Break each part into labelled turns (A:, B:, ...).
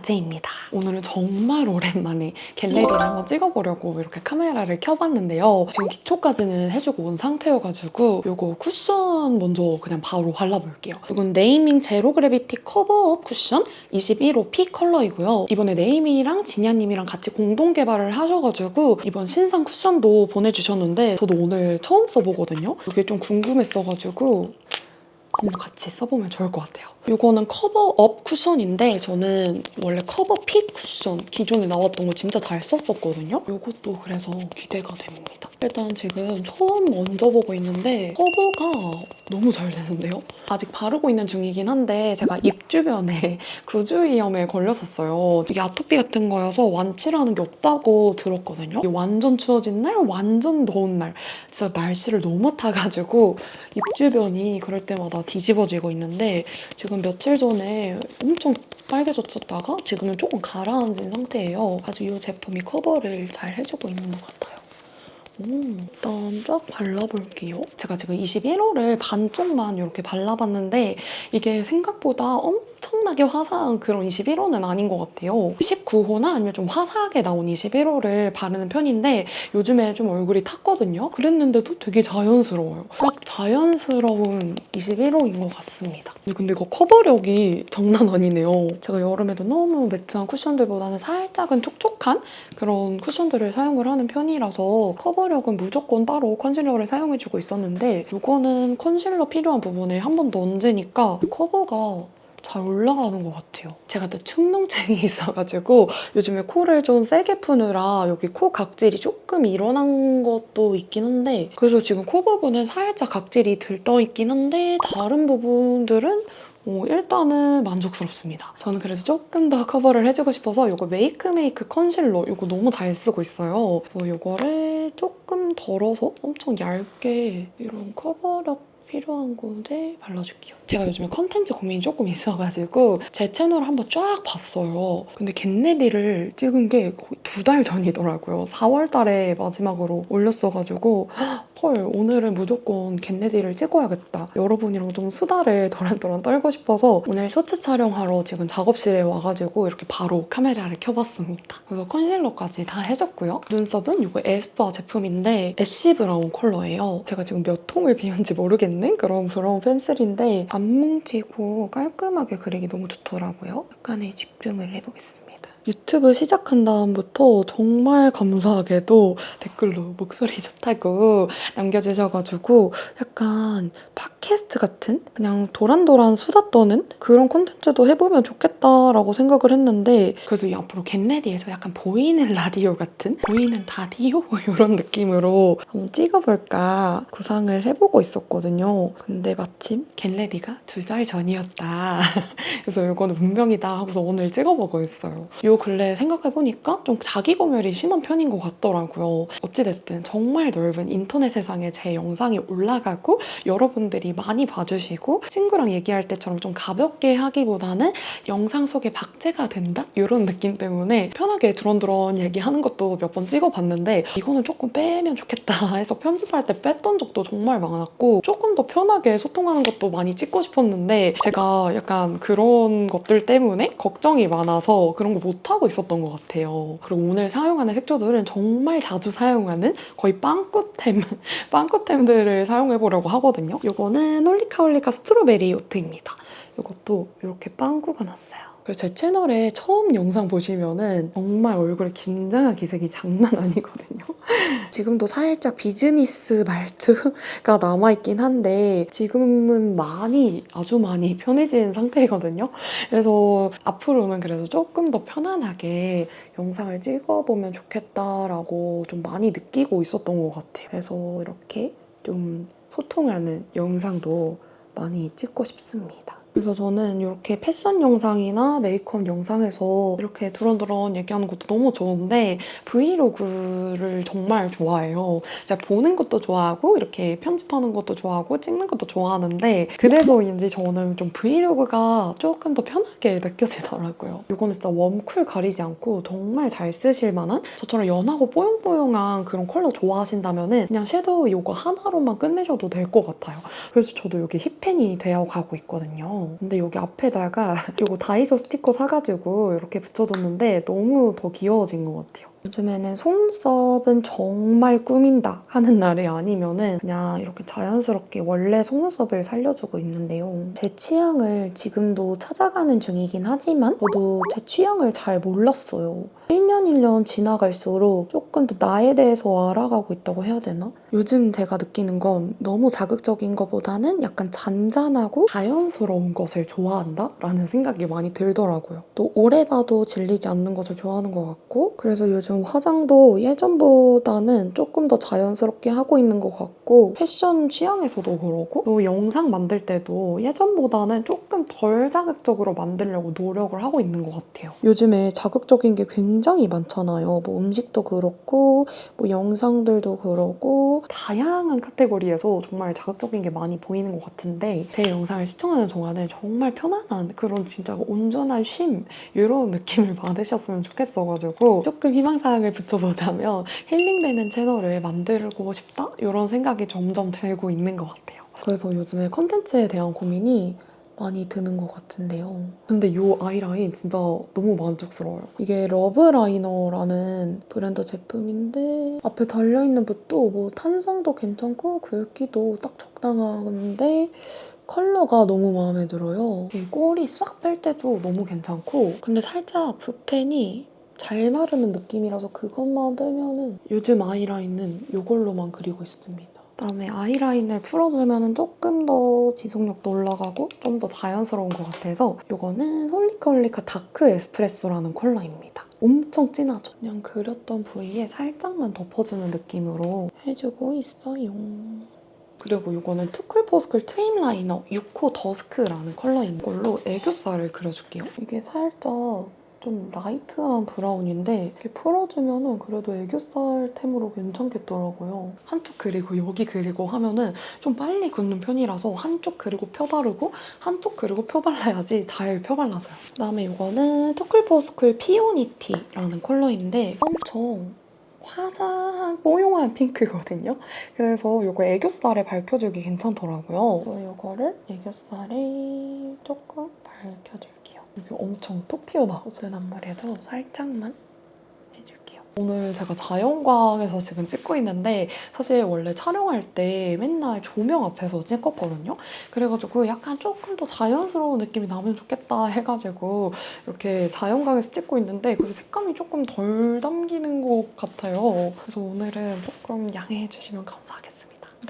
A: 자재입니다. 오늘은 정말 오랜만에 겟레이를 한번 찍어보려고 이렇게 카메라를 켜봤는데요. 지금 기초까지는 해주고 온 상태여가지고 이거 쿠션 먼저 그냥 바로 발라볼게요. 이건 네이밍 제로 그래비티 커버업 쿠션 21호 P 컬러이고요. 이번에 네이밍이랑 진야님이랑 같이 공동 개발을 하셔가지고 이번 신상 쿠션도 보내주셨는데 저도 오늘 처음 써보거든요. 이게 좀 궁금했어가지고 한번 같이 써보면 좋을 것 같아요. 이거는 커버업 쿠션인데 저는 원래 커버핏 쿠션 기존에 나왔던 거 진짜 잘 썼었거든요. 이것도 그래서 기대가 됩니다. 일단 지금 처음 얹어보고 있는데 커버가 너무 잘 되는데요? 아직 바르고 있는 중이긴 한데 제가 입 주변에 구주위염에 걸렸었어요. 이게 아토피 같은 거여서 완치라는 게 없다고 들었거든요. 완전 추워진 날, 완전 더운 날 진짜 날씨를 너무 타가지고 입 주변이 그럴 때마다 뒤집어지고 있는데 지금 며칠 전에 엄청 빨개졌었다가 지금은 조금 가라앉은 상태예요. 아주 이 제품이 커버를 잘 해주고 있는 것 같아요. 음, 일단 쫙 발라볼게요. 제가 지금 21호를 반쪽만 이렇게 발라봤는데 이게 생각보다 엄청 나게 화사한 그런 21호는 아닌 것 같아요. 19호나 아니면 좀 화사하게 나온 21호를 바르는 편인데 요즘에 좀 얼굴이 탔거든요. 그랬는데도 되게 자연스러워요. 딱 자연스러운 21호인 것 같습니다. 근데 이거 커버력이 장난 아니네요. 제가 여름에도 너무 매트한 쿠션들보다는 살짝은 촉촉한 그런 쿠션들을 사용을 하는 편이라서 커버력은 무조건 따로 컨실러를 사용해주고 있었는데 이거는 컨실러 필요한 부분에 한 번 더 얹으니까 커버가 잘 올라가는 것 같아요. 제가 또 축농증이 있어가지고 요즘에 코를 좀 세게 푸느라 여기 코 각질이 조금 일어난 것도 있긴 한데 그래서 지금 코 부분은 살짝 각질이 들떠 있긴 한데 다른 부분들은 어, 일단은 만족스럽습니다. 저는 그래서 조금 더 커버를 해주고 싶어서 이거 메이크메이크 컨실러 이거 너무 잘 쓰고 있어요. 그래서 이거를 조금 덜어서 엄청 얇게 이런 커버력 필요한 곳에 발라줄게요. 제가 요즘에 컨텐츠 고민이 조금 있어가지고 제 채널을 한번 쫙 봤어요. 근데 겟레디를 찍은 게 두 달 전이더라고요. 4월 달에 마지막으로 올렸어가지고 헐 오늘은 무조건 겟레디를 찍어야겠다. 여러분이랑 좀 수다를 도란도란 떨고 싶어서 오늘 쇼츠 촬영하러 지금 작업실에 와가지고 이렇게 바로 카메라를 켜봤습니다. 그래서 컨실러까지 다 해줬고요. 눈썹은 이거 에스쁘아 제품인데 애쉬 브라운 컬러예요. 제가 지금 몇 통을 비운지 모르겠는 그런 브라운 펜슬인데 안 뭉치고 깔끔하게 그리기 너무 좋더라고요. 약간의 집중을 해보겠습니다. 유튜브 시작한 다음부터 정말 감사하게도 댓글로 목소리 좋다고 남겨주셔가지고 약간 팟캐스트 같은 그냥 도란도란 수다 떠는 그런 콘텐츠도 해보면 좋겠다라고 생각을 했는데 그래서 이 앞으로 겟레디에서 약간 보이는 라디오 같은 보이는 다디오 이런 느낌으로 한번 찍어볼까 구상을 해보고 있었거든요. 근데 마침 겟레디가 두 달 전이었다. 그래서 이거는 분명이다 하고서 오늘 찍어보고 있어요. 요 근래 생각해보니까 좀 자기 검열이 심한 편인 것 같더라고요. 어찌됐든 정말 넓은 인터넷 세상에 제 영상이 올라가고 여러분들이 많이 봐주시고 친구랑 얘기할 때처럼 좀 가볍게 하기보다는 영상 속에 박제가 된다? 이런 느낌 때문에 편하게 드런드런 얘기하는 것도 몇 번 찍어봤는데 이거는 조금 빼면 좋겠다 해서 편집할 때 뺐던 적도 정말 많았고 조금 더 편하게 소통하는 것도 많이 찍고 싶었는데 제가 약간 그런 것들 때문에 걱정이 많아서 그런 거 못 하고 있었던 것 같아요. 그리고 오늘 사용하는 색조들은 정말 자주 사용하는 거의 빵꾸템, 빵꾸템들을 사용해보려고 하거든요. 이거는 홀리카홀리카 스트로베리 요트입니다. 이것도 이렇게 빵꾸가 났어요. 그래서 제 채널에 처음 영상 보시면은 정말 얼굴에 긴장한 기색이 장난 아니거든요. 지금도 살짝 비즈니스 말투가 남아있긴 한데 지금은 많이 아주 많이 편해진 상태거든요. 그래서 앞으로는 그래도 조금 더 편안하게 영상을 찍어보면 좋겠다라고 좀 많이 느끼고 있었던 것 같아요. 그래서 이렇게 좀 소통하는 영상도 많이 찍고 싶습니다. 그래서 저는 이렇게 패션 영상이나 메이크업 영상에서 이렇게 두런두런 얘기하는 것도 너무 좋은데 브이로그를 정말 좋아해요. 제가 보는 것도 좋아하고 이렇게 편집하는 것도 좋아하고 찍는 것도 좋아하는데 그래서인지 저는 좀 브이로그가 조금 더 편하게 느껴지더라고요. 이거는 진짜 웜쿨 가리지 않고 정말 잘 쓰실 만한 저처럼 연하고 뽀용뽀용한 그런 컬러 좋아하신다면 그냥 섀도우 이거 하나로만 끝내셔도 될 것 같아요. 그래서 저도 여기 힙팬이 되어 가고 있거든요. 근데 여기 앞에다가 이거 다이소 스티커 사가지고 이렇게 붙여줬는데 너무 더 귀여워진 것 같아요. 요즘에는 속눈썹은 정말 꾸민다 하는 날이 아니면은 그냥 이렇게 자연스럽게 원래 속눈썹을 살려주고 있는데요. 제 취향을 지금도 찾아가는 중이긴 하지만 저도 제 취향을 잘 몰랐어요. 1년 1년 지나갈수록 조금 더 나에 대해서 알아가고 있다고 해야 되나? 요즘 제가 느끼는 건 너무 자극적인 것보다는 약간 잔잔하고 자연스러운 것을 좋아한다? 라는 생각이 많이 들더라고요. 또 오래 봐도 질리지 않는 것을 좋아하는 것 같고 그래서 요즘 화장도 예전보다는 조금 더 자연스럽게 하고 있는 것 같고 패션 취향에서도 그러고 또 영상 만들 때도 예전보다는 조금 덜 자극적으로 만들려고 노력을 하고 있는 것 같아요. 요즘에 자극적인 게 굉장히 많잖아요. 뭐 음식도 그렇고 뭐 영상들도 그러고 다양한 카테고리에서 정말 자극적인 게 많이 보이는 것 같은데 제 영상을 시청하는 동안에 정말 편안한 그런 진짜 온전한 쉼 이런 느낌을 받으셨으면 좋겠어가지고 조금 희망 사항을 붙여보자면 힐링되는 채널을 만들고 싶다 이런 생각이 점점 들고 있는 것 같아요. 그래서 요즘에 컨텐츠에 대한 고민이 많이 드는 것 같은데요. 근데 이 아이라인 진짜 너무 만족스러워요. 이게 러브라이너라는 브랜드 제품인데 앞에 달려있는 붓도 뭐 탄성도 괜찮고 굵기도 딱 적당한데 컬러가 너무 마음에 들어요. 이 꼬리 싹 뺄 때도 너무 괜찮고 근데 살짝 붓펜이 잘 마르는 느낌이라서 그것만 빼면은 요즘 아이라인은 이걸로만 그리고 있습니다. 그다음에 아이라인을 풀어주면 조금 더 지속력도 올라가고 좀 더 자연스러운 것 같아서 이거는 홀리컬리카 다크 에스프레소라는 컬러입니다. 엄청 진하죠? 그냥 그렸던 부위에 살짝만 덮어주는 느낌으로 해주고 있어요. 그리고 이거는 투쿨포스쿨 트임 라이너 6호 더스크라는 컬러인 걸로 애교살을 그려줄게요. 이게 살짝 좀 라이트한 브라운인데 이렇게 풀어주면은 그래도 애교살 템으로 괜찮겠더라고요. 한쪽 그리고 여기 그리고 하면은 좀 빨리 굳는 편이라서 한쪽 그리고 펴 바르고 한쪽 그리고 펴 발라야지 잘 펴 발라져요. 그다음에 이거는 투쿨포스쿨 피오니티라는 컬러인데 엄청 화사한 뽀용한 핑크거든요. 그래서 이거 애교살에 밝혀주기 괜찮더라고요. 이거를 애교살에 조금 밝혀줄게요. 여기 엄청 톡 튀어나오죠. 아무래도 살짝만 해줄게요. 오늘 제가 자연광에서 지금 찍고 있는데 사실 원래 촬영할 때 맨날 조명 앞에서 찍었거든요. 그래가지고 약간 조금 더 자연스러운 느낌이 나면 좋겠다 해가지고 이렇게 자연광에서 찍고 있는데 그래서 색감이 조금 덜 담기는 것 같아요. 그래서 오늘은 조금 양해해 주시면 감사하겠습니다.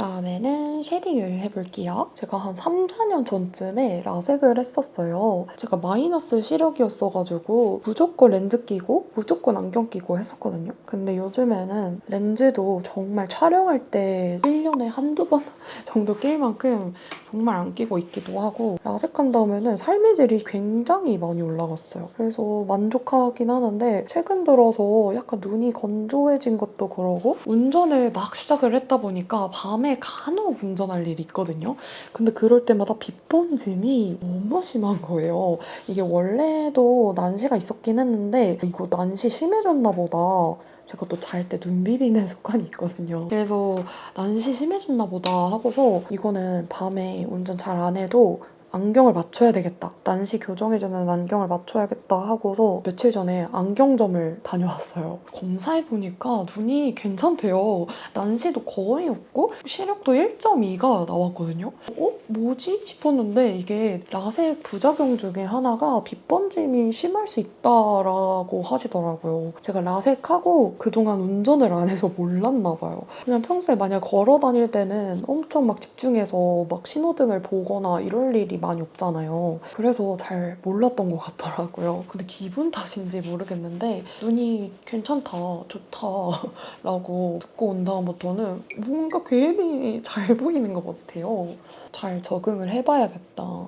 A: 그다음에는 쉐딩을 해볼게요. 제가 한 3, 4년 전쯤에 라섹을 했었어요. 제가 마이너스 시력이었어가지고 무조건 렌즈 끼고 무조건 안경 끼고 했었거든요. 근데 요즘에는 렌즈도 정말 촬영할 때 1년에 한두 번 정도 낄 만큼 정말 안 끼고 있기도 하고 라섹한 다음에는 삶의 질이 굉장히 많이 올라갔어요. 그래서 만족하긴 하는데 최근 들어서 약간 눈이 건조해진 것도 그러고 운전을 막 시작을 했다 보니까 밤에 간혹 운전할 일이 있거든요. 근데 그럴 때마다 빛번짐이 너무 심한 거예요. 이게 원래도 난시가 있었긴 했는데 이거 난시 심해졌나 보다. 제가 또 잘 때 눈 비비는 습관이 있거든요. 그래서 난시 심해졌나 보다 하고서 이거는 밤에 운전 잘 안 해도 안경을 맞춰야 되겠다. 난시 교정해주는 안경을 맞춰야겠다 하고서 며칠 전에 안경점을 다녀왔어요. 검사해보니까 눈이 괜찮대요. 난시도 거의 없고 시력도 1.2가 나왔거든요. 어? 뭐지? 싶었는데 이게 라섹 부작용 중에 하나가 빛번짐이 심할 수 있다라고 하시더라고요. 제가 라섹하고 그동안 운전을 안 해서 몰랐나 봐요. 그냥 평소에 만약 걸어 다닐 때는 엄청 막 집중해서 막 신호등을 보거나 이럴 일이 많이 없잖아요. 그래서 잘 몰랐던 것 같더라고요. 근데 기분 탓인지 모르겠는데 눈이 괜찮다, 좋다 라고 듣고 온 다음부터는 뭔가 괜히 잘 보이는 것 같아요. 잘 적응을 해봐야겠다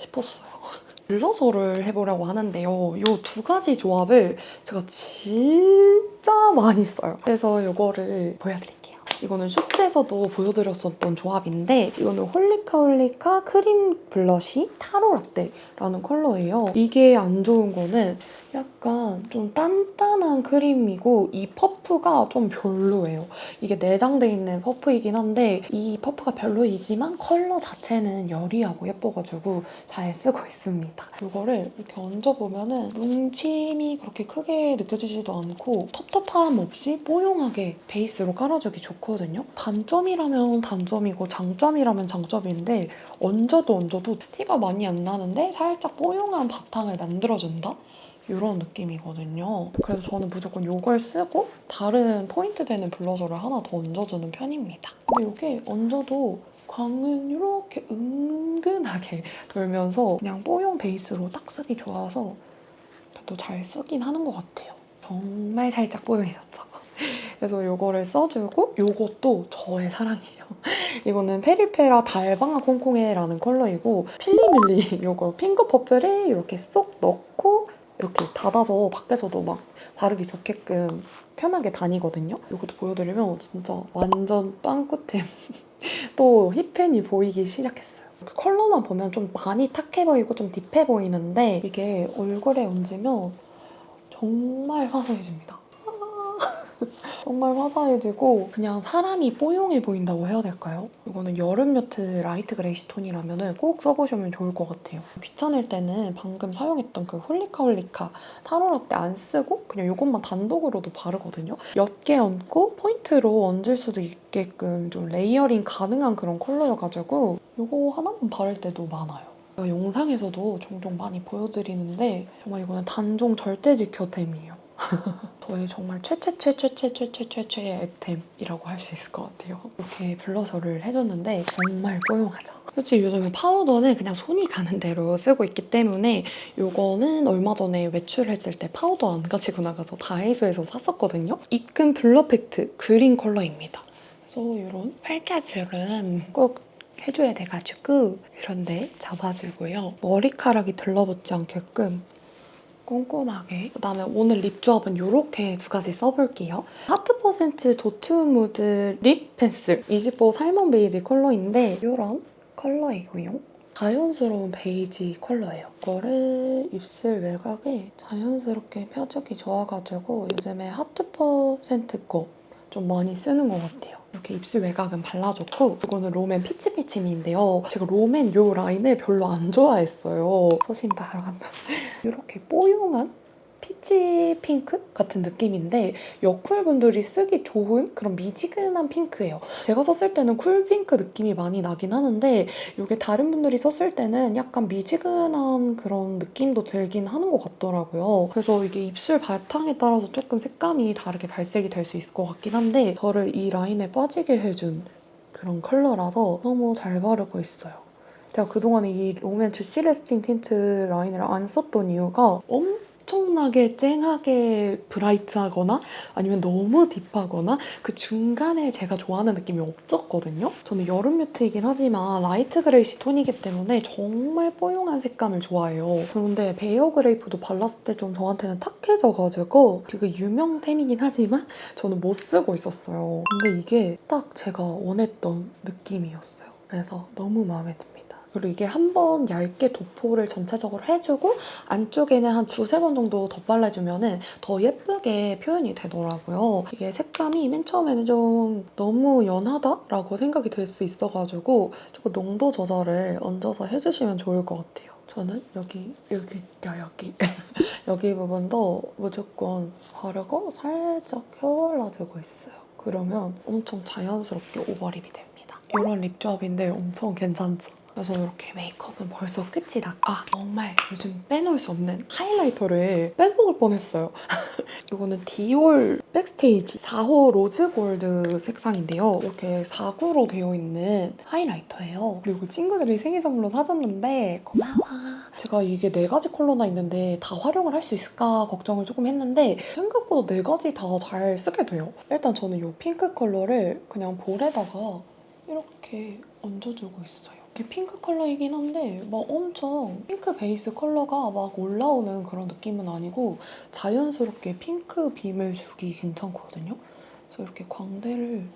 A: 싶었어요. 블러셔를 해보려고 하는데요. 이 두 가지 조합을 제가 진짜 많이 써요. 그래서 이거를 보여드릴게요. 이거는 쇼츠에서도 보여드렸었던 조합인데 이거는 홀리카 홀리카 크림 블러쉬 타로 라떼라는 컬러예요. 이게 안 좋은 거는 약간 좀 단단한 크림이고 이 퍼프가 좀 별로예요. 이게 내장돼 있는 퍼프이긴 한데 이 퍼프가 별로이지만 컬러 자체는 여리하고 예뻐가지고 잘 쓰고 있습니다. 이거를 이렇게 얹어보면 은 뭉침이 그렇게 크게 느껴지지도 않고 텁텁함 없이 뽀용하게 베이스로 깔아주기 좋거든요. 단점이라면 단점이고 장점이라면 장점인데 얹어도 얹어도 티가 많이 안 나는데 살짝 뽀용한 바탕을 만들어준다? 이런 느낌이거든요. 그래서 저는 무조건 이걸 쓰고 다른 포인트 되는 블러셔를 하나 더 얹어주는 편입니다. 근데 이게 얹어도 광은 이렇게 은근하게 돌면서 그냥 뽀용 베이스로 딱 쓰기 좋아서 또 잘 쓰긴 하는 것 같아요. 정말 살짝 뽀용해졌죠. 그래서 이거를 써주고 이것도 저의 사랑이에요. 이거는 페리페라 달방아 콩콩해라는 컬러이고 필리밀리 이거 핑크 퍼플에 이렇게 쏙 넣고 이렇게 닫아서 밖에서도 막 바르기 좋게끔 편하게 다니거든요. 이것도 보여드리면 진짜 완전 빵꾸템. 또 힙팬이 보이기 시작했어요. 컬러만 보면 좀 많이 탁해 보이고 좀 딥해 보이는데 이게 얼굴에 얹으면 정말 화사해집니다. 정말 화사해지고 그냥 사람이 뽀용해 보인다고 해야 될까요? 이거는 여름 뮤트 라이트 그레이시 톤이라면 꼭 써보시면 좋을 것 같아요. 귀찮을 때는 방금 사용했던 그 홀리카 홀리카 타로 라떼 안 쓰고 그냥 이것만 단독으로도 바르거든요. 옅게 얹고 포인트로 얹을 수도 있게끔 좀 레이어링 가능한 그런 컬러여가지고 이거 하나만 바를 때도 많아요. 영상에서도 종종 많이 보여드리는데 정말 이거는 단종 절대 지켜템이에요. 저의 정말 최최최최최최최최의 애템이라고 할 수 있을 것 같아요. 이렇게 블러셔를 해줬는데 정말 뽀용하죠. 솔직히 요즘에 파우더는 그냥 손이 가는 대로 쓰고 있기 때문에 이거는 얼마 전에 외출했을 때 파우더 안 가지고 나가서 다이소에서 샀었거든요. 입금 블러팩트 그린 컬러입니다. 그래서 이런 팔자주름 꼭 해줘야 돼가지고 이런데 잡아주고요. 머리카락이 들러붙지 않게끔 꼼꼼하게 그다음에 오늘 립 조합은 이렇게 두 가지 써볼게요. 하트 퍼센트 도트 무드 립 펜슬 24 살몬 베이지 컬러인데 이런 컬러이고요. 자연스러운 베이지 컬러예요. 이거를 입술 외곽에 자연스럽게 펴주기 좋아가지고 요즘에 하트 퍼센트 거 좀 많이 쓰는 것 같아요. 이렇게 입술 외곽은 발라줬고 이거는 롬앤 피치피치미인데요. 제가 롬앤 요 라인을 별로 안 좋아했어요. 소신 바로 간다. 이렇게 뽀용한 피치 핑크 같은 느낌인데 여쿨 분들이 쓰기 좋은 그런 미지근한 핑크예요. 제가 썼을 때는 쿨 핑크 느낌이 많이 나긴 하는데 이게 다른 분들이 썼을 때는 약간 미지근한 그런 느낌도 들긴 하는 것 같더라고요. 그래서 이게 입술 바탕에 따라서 조금 색감이 다르게 발색이 될 수 있을 것 같긴 한데 저를 이 라인에 빠지게 해준 그런 컬러라서 너무 잘 바르고 있어요. 제가 그동안에 이 롬앤 주시 레스팅 틴트 라인을 안 썼던 이유가 엄청나게 쨍하게 브라이트하거나 아니면 너무 딥하거나 그 중간에 제가 좋아하는 느낌이 없었거든요. 저는 여름 뮤트이긴 하지만 라이트 그레이시 톤이기 때문에 정말 뽀용한 색감을 좋아해요. 그런데 베어 그레이프도 발랐을 때 좀 저한테는 탁해져가지고 되게 유명템이긴 하지만 저는 못 쓰고 있었어요. 근데 이게 딱 제가 원했던 느낌이었어요. 그래서 너무 마음에 듭니다. 그리고 이게 한 번 얇게 도포를 전체적으로 해주고 안쪽에는 한 두세 번 정도 더 발라주면 더 예쁘게 표현이 되더라고요. 이게 색감이 맨 처음에는 좀 너무 연하다라고 생각이 들 수 있어가지고 조금 농도 조절을 얹어서 해주시면 좋을 것 같아요. 저는 여기, 여기, 야, 여기. 여기 부분도 무조건 바르고 살짝 펴발라주고 있어요. 그러면 엄청 자연스럽게 오버립이 됩니다. 이런 립 조합인데 엄청 괜찮죠? 그래서 이렇게 메이크업은 벌써 끝이 나. 아 정말 요즘 빼놓을 수 없는 하이라이터를 빼먹을 뻔했어요. 이거는 디올 백스테이지 4호 로즈 골드 색상인데요. 이렇게 4구로 되어 있는 하이라이터예요. 그리고 친구들이 생일 선물로 사줬는데 고마워. 제가 이게 네 가지 컬러나 있는데 다 활용을 할 수 있을까 걱정을 조금 했는데 생각보다 네 가지 다 잘 쓰게 돼요. 일단 저는 이 핑크 컬러를 그냥 볼에다가 이렇게 얹어주고 있어요. 이게 핑크 컬러이긴 한데 막 엄청 핑크 베이스 컬러가 막 올라오는 그런 느낌은 아니고 자연스럽게 핑크 빔을 주기 괜찮거든요. 그래서 이렇게 광대를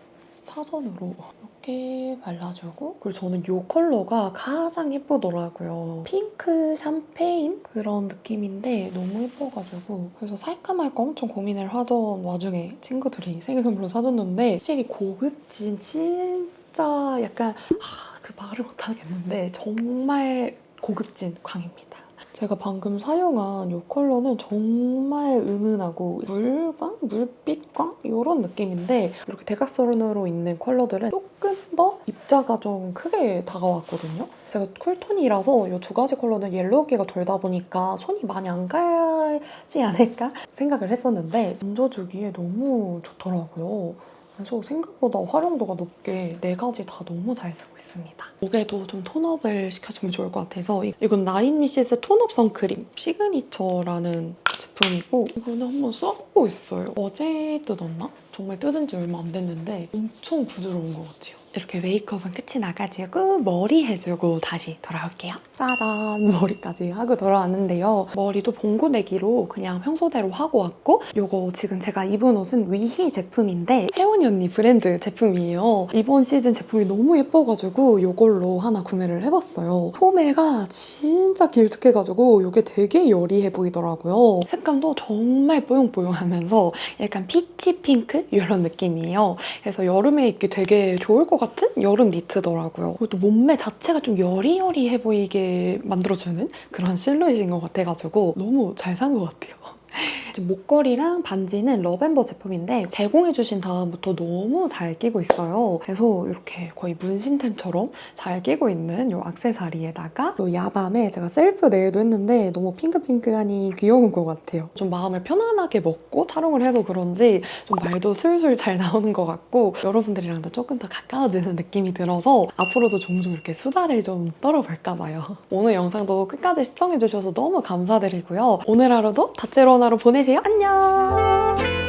A: 사선으로 이렇게 발라주고 그리고 저는 이 컬러가 가장 예쁘더라고요. 핑크 샴페인 그런 느낌인데 너무 예뻐가지고 그래서 살까 말까 엄청 고민을 하던 와중에 친구들이 생일 선물로 사줬는데 확실히 고급진 진 짜 약간 아, 그 말을 못하겠는데 정말 고급진 광입니다. 제가 방금 사용한 이 컬러는 정말 은은하고 물광? 물빛광? 이런 느낌인데 이렇게 대각선으로 있는 컬러들은 조금 더 입자가 좀 크게 다가왔거든요. 제가 쿨톤이라서 이 두 가지 컬러는 옐로우기가 돌다 보니까 손이 많이 안 가지 않을까 생각을 했었는데 얹어주기에 너무 좋더라고요. 그래서 생각보다 활용도가 높게 네 가지 다 너무 잘 쓰고 있습니다. 목에도 좀 톤업을 시켜주면 좋을 것 같아서 이- 이건 나인 미시스 톤업 선크림 시그니처라는 제품이고 이거는 한번 써보고 있어요. 어제 뜯었나? 정말 뜯은 지 얼마 안 됐는데 엄청 부드러운 것 같아요. 이렇게 메이크업은 끝이 나가지고 머리 해주고 다시 돌아올게요. 짜잔! 머리까지 하고 돌아왔는데요. 머리도 봉고내기로 그냥 평소대로 하고 왔고 이거 지금 제가 입은 옷은 위희 제품인데 혜원이 언니 브랜드 제품이에요. 이번 시즌 제품이 너무 예뻐가지고 이걸로 하나 구매를 해봤어요. 소매가 진짜 길쭉해가지고 이게 되게 여리해 보이더라고요. 색감도 정말 뽀용뽀용하면서 약간 피치 핑크 이런 느낌이에요. 그래서 여름에 입기 되게 좋을 것 같은 여름 니트더라고요. 그리고 또 몸매 자체가 좀 여리여리해 보이게 만들어주는 그런 실루엣인 것 같아가지고 너무 잘 산 것 같아요. 목걸이랑 반지는 러벤버 제품인데 제공해주신 다음부터 너무 잘 끼고 있어요. 그래서 이렇게 거의 문신템처럼 잘 끼고 있는 이 액세서리에다가 또 야밤에 제가 셀프 네일도 했는데 너무 핑크핑크하니 귀여운 것 같아요. 좀 마음을 편안하게 먹고 촬영을 해서 그런지 좀 말도 술술 잘 나오는 것 같고 여러분들이랑도 조금 더 가까워지는 느낌이 들어서 앞으로도 종종 이렇게 수다를 좀 떨어볼까 봐요. 오늘 영상도 끝까지 시청해주셔서 너무 감사드리고요. 오늘 하루도 다채로운 하루 보내세요. 안녕!